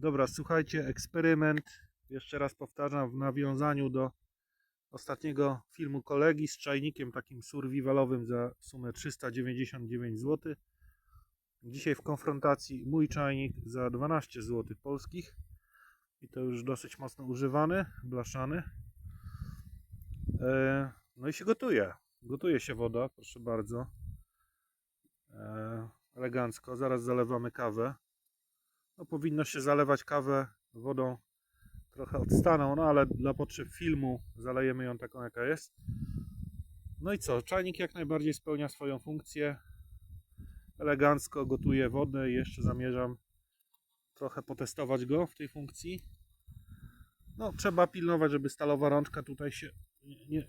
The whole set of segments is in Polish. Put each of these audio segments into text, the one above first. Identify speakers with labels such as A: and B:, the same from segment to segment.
A: Dobra, słuchajcie, eksperyment. Jeszcze raz powtarzam, w nawiązaniu do ostatniego filmu kolegi z czajnikiem takim survivalowym za sumę 399 zł. Dzisiaj w konfrontacji mój czajnik za 12 zł polskich. I to już dosyć mocno używany, blaszany. E, no i się gotuje. Gotuje się woda, proszę bardzo. E, elegancko. Zaraz zalewamy kawę. No, powinno się zalewać kawę wodą trochę odstaną, no ale dla potrzeb filmu zalejemy ją taką jaka jest. No i co? Czajnik jak najbardziej spełnia swoją funkcję. Elegancko gotuje wodę i jeszcze zamierzam trochę potestować go w tej funkcji. No, trzeba pilnować, żeby stalowa rączka tutaj się nie,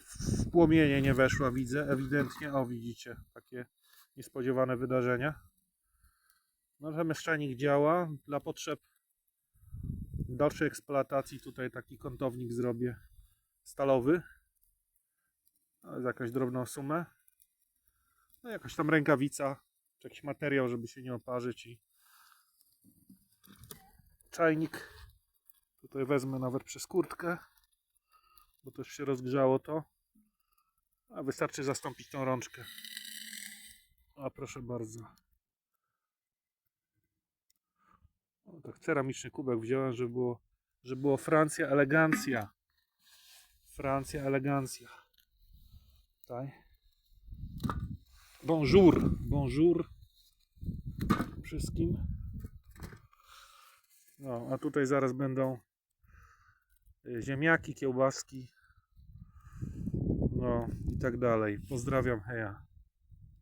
A: w płomienie nie weszła, widzę ewidentnie. O, widzicie, takie niespodziewane wydarzenia. Natomiast czajnik działa dla potrzeb dalszej eksploatacji. Tutaj taki kątownik zrobię stalowy. To jest jakaś drobną sumę. No jakaś tam rękawica, czy jakiś materiał, żeby się nie oparzyć i czajnik. Tutaj wezmę nawet przez kurtkę, bo też się rozgrzało to. A wystarczy zastąpić tą rączkę. A proszę bardzo. O, tak ceramiczny kubek wziąłem, żeby było, żeby było Francja elegancja. Francja elegancja. Tutaj. Bonjour, bonjour wszystkim. No, a tutaj zaraz będą y, ziemniaki, kiełbaski. No i tak dalej. Pozdrawiam, heja.